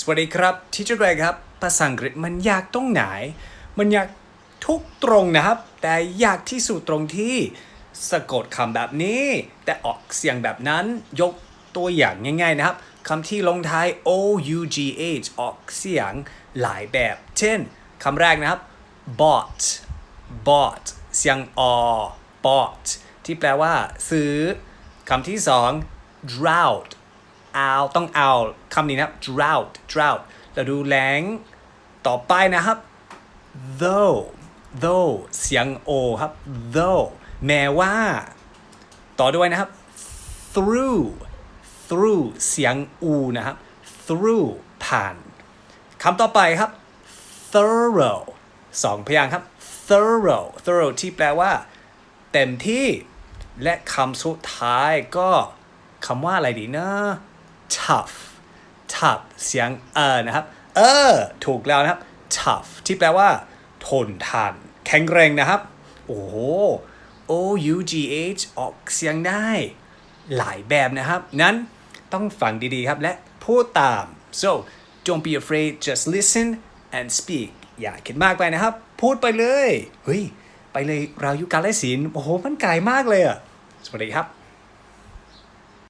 สวัสดีครับที่จะไกรครับ ภาษาอังกฤษมันยากตรงไหน มันยากทุกตรงนะครับ แต่ยากที่สุดตรงที่สะกดคำแบบนี้ แต่ออกเสียงแบบนั้นยกตัวอย่างง่าย ๆนะครับคำที่ลงท้าย o u g h ออกเสียงหลายแบบ เช่นคำแรกนะครับ bought bought เสียงอ bought ที่แปลว่า ซื้อคำที่สอง drought เอาต้องเอาคำนี้นะ drought drought เราดูแล้งต่อไปนะครับ though though เสียง o ครับ though แม้ว่า ต่อด้วยนะครับ through through เสียง u นะครับ through ผ่านคำต่อไปครับ thorough สองพยางค์ครับ thorough thorough ที่แปลว่า เต็มที่ และคำสุดท้ายก็คำว่าอะไรดีนะ tough tough เสียงเออนะครับ เออ ถูกแล้วนะครับ tough ที่แปลว่า ทนทาน แข็งแรงนะครับ โอ้โห O U G H ออกเสียงได้หลายแบบนะครับ นั้นต้องฟังดีๆครับ และพูดตาม so don't be afraid just listen and speak อย่าคิดมากไปนะครับ พูดไปเลย เฮ้ย ไปเลย เราอยู่กาลสินธุ์โอ้โห มันไกลมากเลยอะสวัสดีครับ